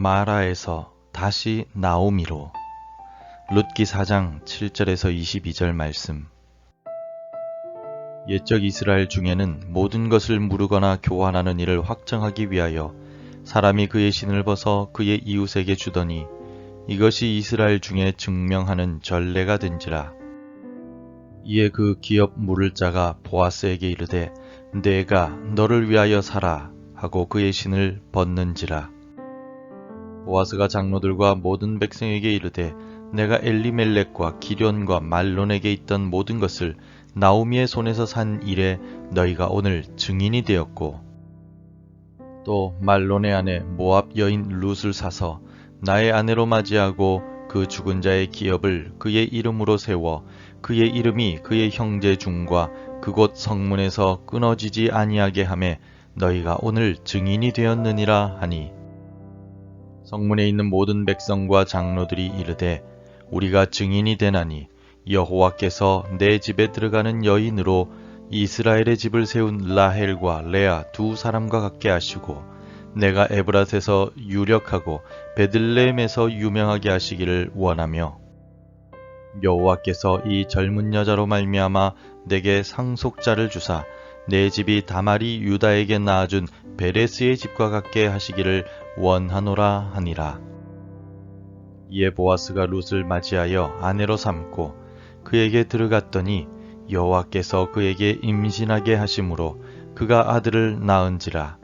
마라에서 다시 나오미로. 룻기 4장 7절에서 22절 말씀. 옛적 이스라엘 중에는 모든 것을 물으거나 교환하는 일을 확정하기 위하여 사람이 그의 신을 벗어 그의 이웃에게 주더니 이것이 이스라엘 중에 증명하는 전례가 된지라. 이에 그 기업 물을 자가 보아스에게 이르되 내가 너를 위하여 살아 하고 그의 신을 벗는지라 보아스가 장로들과 모든 백성에게 이르되 내가 엘리멜렉과 기련과 말론에게 있던 모든 것을 나오미의 손에서 산 일에 너희가 오늘 증인이 되었고 또 말론의 아내 모압 여인 룻을 사서 나의 아내로 맞이하고 그 죽은 자의 기업을 그의 이름으로 세워 그의 이름이 그의 형제 중과 그곳 성문에서 끊어지지 아니하게 하매 너희가 오늘 증인이 되었느니라 하니 성문에 있는 모든 백성과 장로들이 이르되 우리가 증인이 되나니 여호와께서 내 집에 들어가는 여인으로 이스라엘의 집을 세운 라헬과 레아 두 사람과 같게 하시고 내가 에브라스에서 유력하고 베들레헴에서 유명하게 하시기를 원하며 여호와께서 이 젊은 여자로 말미암아 내게 상속자를 주사 내 집이 다말이 유다에게 낳아준 베레스의 집과 같게 하시기를 원하노라 하니라. 이에 보아스가 룻을 맞이하여 아내로 삼고 그에게 들어갔더니 여호와께서 그에게 임신하게 하심으로 그가 아들을 낳은지라.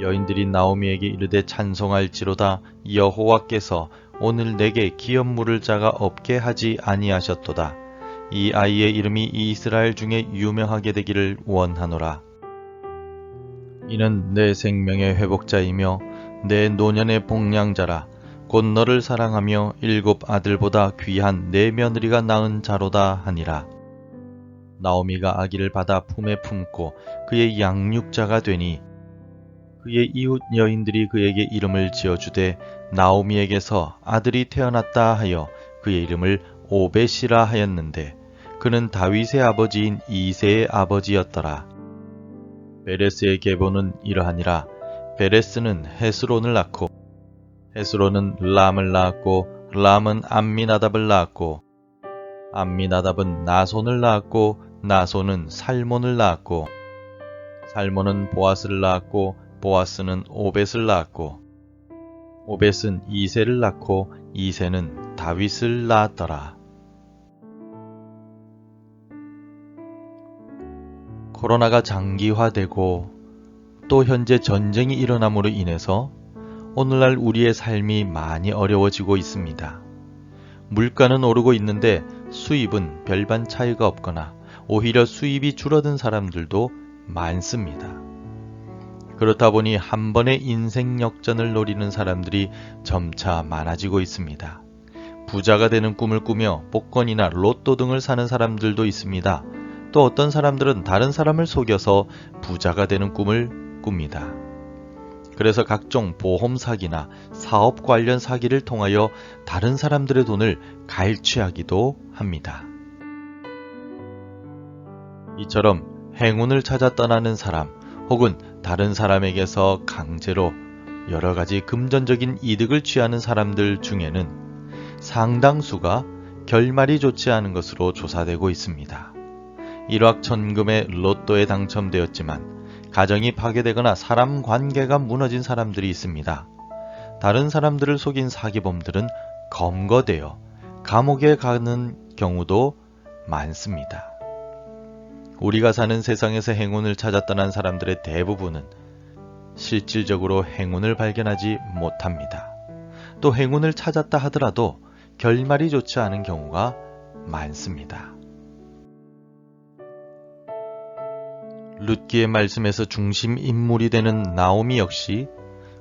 여인들이 나오미에게 이르되 찬송할지로다 여호와께서 오늘 내게 기업 물을 자가 없게 하지 아니하셨도다. 이 아이의 이름이 이스라엘 중에 유명하게 되기를 원하노라. 이는 내 생명의 회복자이며 내 노년의 복량자라. 곧 너를 사랑하며 일곱 아들보다 귀한 내 며느리가 낳은 자로다 하니라. 나오미가 아기를 받아 품에 품고 그의 양육자가 되니 그의 이웃 여인들이 그에게 이름을 지어주되 나오미에게서 아들이 태어났다 하여 그의 이름을 오벳이라 하였는데 그는 다윗의 아버지인 이세의 아버지였더라. 베레스의 계보는 이러하니라. 베레스는 헤스론을 낳고 헤스론은 람을 낳았고 람은 암미나답을 낳았고 암미나답은 나손을 낳았고 나손은 살몬을 낳았고 살몬은 보아스를 낳았고 보아스는 오벳을 낳았고 오벳은 이세를 낳고 이세는 다윗을 낳았더라. 코로나가 장기화되고 또 현재 전쟁이 일어남으로 인해서 오늘날 우리의 삶이 많이 어려워지고 있습니다. 물가는 오르고 있는데 수입은 별반 차이가 없거나 오히려 수입이 줄어든 사람들도 많습니다. 그렇다 보니 한 번의 인생 역전을 노리는 사람들이 점차 많아지고 있습니다. 부자가 되는 꿈을 꾸며 복권이나 로또 등을 사는 사람들도 있습니다. 또 어떤 사람들은 다른 사람을 속여서 부자가 되는 꿈을 꿉니다. 그래서 각종 보험 사기나 사업 관련 사기를 통하여 다른 사람들의 돈을 갈취하기도 합니다. 이처럼 행운을 찾아 떠나는 사람 혹은 다른 사람에게서 강제로 여러 가지 금전적인 이득을 취하는 사람들 중에는 상당수가 결말이 좋지 않은 것으로 조사되고 있습니다. 일확천금의 로또에 당첨되었지만 가정이 파괴되거나 사람 관계가 무너진 사람들이 있습니다. 다른 사람들을 속인 사기범들은 검거되어 감옥에 가는 경우도 많습니다. 우리가 사는 세상에서 행운을 찾아 떠난 사람들의 대부분은 실질적으로 행운을 발견하지 못합니다. 또 행운을 찾았다 하더라도 결말이 좋지 않은 경우가 많습니다. 룻기의 말씀에서 중심 인물이 되는 나오미 역시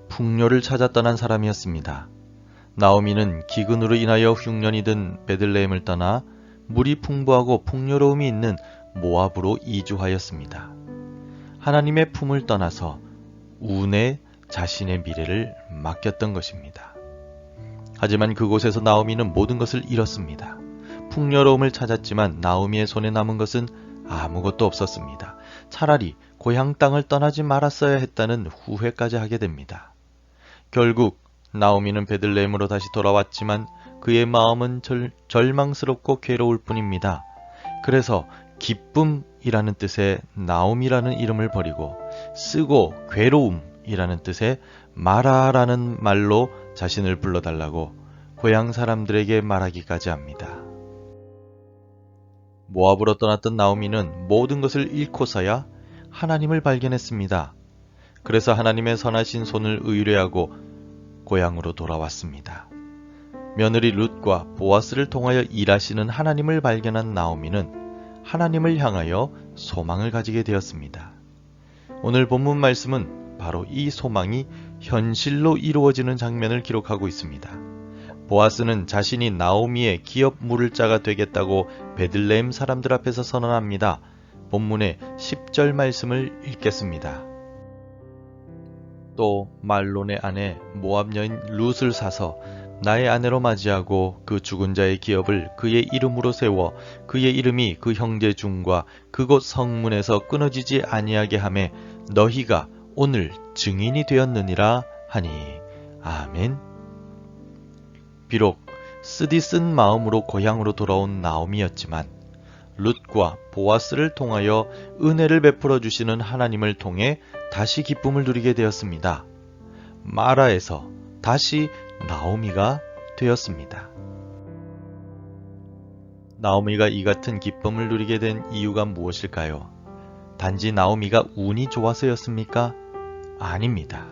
풍요를 찾아 떠난 사람이었습니다. 나오미는 기근으로 인하여 흉년이 든 베들레헴을 떠나 물이 풍부하고 풍요로움이 있는 모압으로 이주하였습니다. 하나님의 품을 떠나서 운에 자신의 미래를 맡겼던 것입니다. 하지만 그곳에서 나오미는 모든 것을 잃었습니다. 풍요로움을 찾았지만 나오미의 손에 남은 것은 아무것도 없었습니다. 차라리 고향 땅을 떠나지 말았어야 했다는 후회까지 하게 됩니다. 결국 나오미는 베들레헴으로 다시 돌아왔지만 그의 마음은 절, 절망스럽고 괴로울 뿐입니다. 그래서 기쁨이라는 뜻의 나옴이라는 이름을 버리고 쓰고 괴로움이라는 뜻의 마라라는 말로 자신을 불러달라고 고향 사람들에게 말하기까지 합니다. 모압으로 떠났던 나오미는 모든 것을 잃고서야 하나님을 발견했습니다. 그래서 하나님의 선하신 손을 의뢰하고 고향으로 돌아왔습니다. 며느리 룻과 보아스를 통하여 일하시는 하나님을 발견한 나오미는 하나님을 향하여 소망을 가지게 되었습니다. 오늘 본문 말씀은 바로 이 소망이 현실로 이루어지는 장면을 기록하고 있습니다. 보아스는 자신이 나오미의 기업 물을 자가 되겠다고 베들레헴 사람들 앞에서 선언합니다. 본문의 10절 말씀을 읽겠습니다. 또 말론의 아내 모압 여인 룻을 사서 나의 아내로 맞이하고 그 죽은 자의 기업을 그의 이름으로 세워 그의 이름이 그 형제 중과 그곳 성문에서 끊어지지 아니하게 하매 너희가 오늘 증인이 되었느니라 하니 아멘. 비록 쓰디 쓴 마음으로 고향으로 돌아온 나옴이었지만 룻과 보아스를 통하여 은혜를 베풀어 주시는 하나님을 통해 다시 기쁨을 누리게 되었습니다. 마라에서 다시 나오미가 되었습니다. 나오미가 이 같은 기쁨을 누리게 된 이유가 무엇일까요? 단지 나오미가 운이 좋아서였습니까? 아닙니다.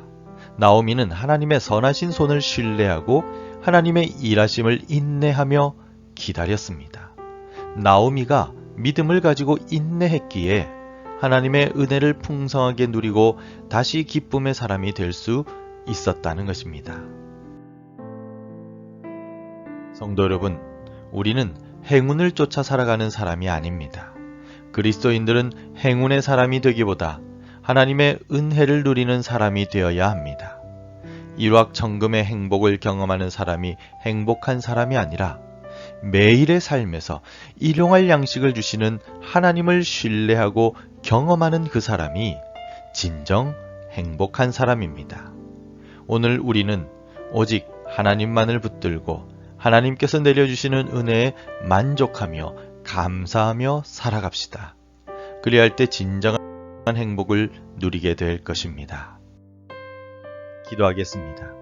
나오미는 하나님의 선하신 손을 신뢰하고 하나님의 일하심을 인내하며 기다렸습니다. 나오미가 믿음을 가지고 인내했기에 하나님의 은혜를 풍성하게 누리고 다시 기쁨의 사람이 될 수 있었다는 것입니다. 성도 여러분, 우리는 행운을 쫓아 살아가는 사람이 아닙니다. 그리스도인들은 행운의 사람이 되기보다 하나님의 은혜를 누리는 사람이 되어야 합니다. 일확천금의 행복을 경험하는 사람이 행복한 사람이 아니라 매일의 삶에서 일용할 양식을 주시는 하나님을 신뢰하고 경험하는 그 사람이 진정 행복한 사람입니다. 오늘 우리는 오직 하나님만을 붙들고 하나님께서 내려주시는 은혜에 만족하며 감사하며 살아갑시다. 그리할 때 진정한 행복을 누리게 될 것입니다. 기도하겠습니다.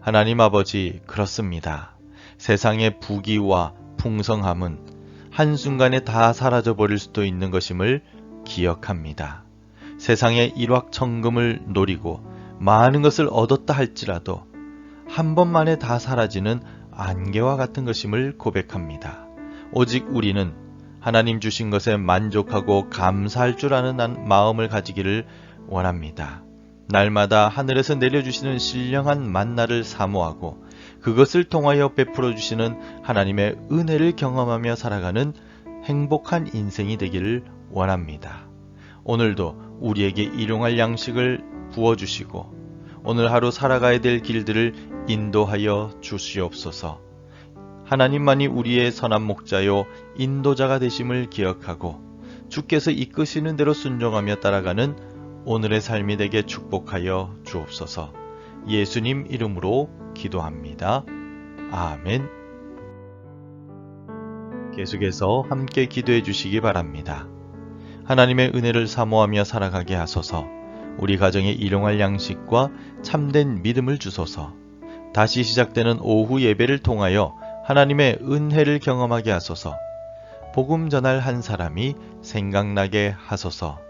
하나님 아버지, 그렇습니다. 세상의 부귀와 풍성함은 한순간에 다 사라져 버릴 수도 있는 것임을 기억합니다. 세상의 일확천금을 노리고 많은 것을 얻었다 할지라도 한 번만에 다 사라지는 안개와 같은 것임을 고백합니다. 오직 우리는 하나님 주신 것에 만족하고 감사할 줄 아는 마음을 가지기를 원합니다. 날마다 하늘에서 내려주시는 신령한 만나를 사모하고 그것을 통하여 베풀어 주시는 하나님의 은혜를 경험하며 살아가는 행복한 인생이 되기를 원합니다. 오늘도 우리에게 일용할 양식을 부어 주시고 오늘 하루 살아가야 될 길들을 인도하여 주시옵소서. 하나님만이 우리의 선한 목자요 인도자가 되심을 기억하고 주께서 이끄시는 대로 순종하며 따라가는 오늘의 삶이 되게 축복하여 주옵소서. 예수님 이름으로 기도합니다. 아멘. 계속해서 함께 기도해 주시기 바랍니다. 하나님의 은혜를 사모하며 살아가게 하소서. 우리 가정에 일용할 양식과 참된 믿음을 주소서. 다시 시작되는 오후 예배를 통하여 하나님의 은혜를 경험하게 하소서. 복음 전할 한 사람이 생각나게 하소서.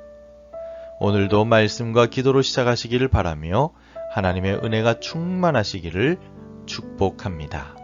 오늘도 말씀과 기도로 시작하시기를 바라며 하나님의 은혜가 충만하시기를 축복합니다.